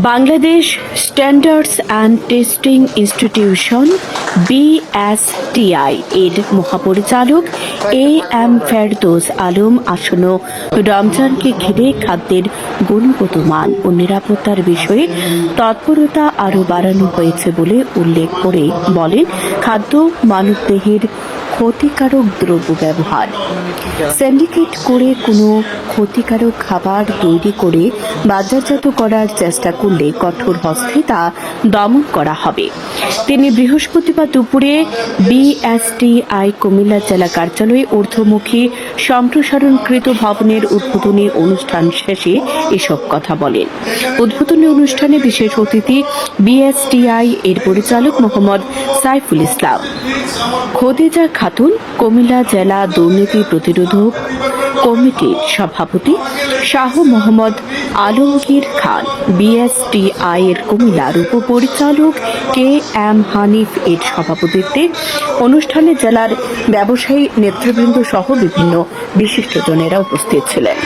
Bangladesh standards and testing institution BSTI এর মহাপরিচালক A M Ferdous Alam আসন্ন রমজানকে ঘিরে খাদ্যের গুণগত মান ও নিরাপত্তার বিষয়ে তৎপরতা আরও বাড়ানো হয়েছে বলে উল্লেখ করে বলেন, খাদ্য মানবদেহের ক্ষতিকারক দ্রব্য ব্যবহার। সিন্ডিকেট করে কোনো ক্ষতিকারক খাবার তৈরি করে বাজারজাত করার চেষ্টা করলে কঠোর হস্তে তা দমন করা হবে। তিনি বৃহস্পতিবার দুপুরে বিএসটিআই কুমিল্লা জেলা কার্যালয়ে ঊর্ধ্বমুখী সম্প্রসারণকৃত ভবনের উদ্বোধনী অনুষ্ঠান শেষে এসব কথা বলেন। উদ্বোধনী অনুষ্ঠানে বিশেষ অতিথি বিএসটিআই এর পরিচালক মোহাম্মদ সাইফুল ইসলাম। খদিজা খাতুন কুমিল্লা জেলা দুর্নীতি প্রতিরোধক কমিটির সভাপতি শাহ মোহাম্মদ আলমগীর খান, বিএসটিআই এর কুমিল্লার উপপরিচালক কে এম হানিফ এর সভাপতিত্বে অনুষ্ঠানে জেলার ব্যবসায়ী নেতৃবৃন্দ সহ বিভিন্ন বিশিষ্টজনেরা উপস্থিত ছিলেন।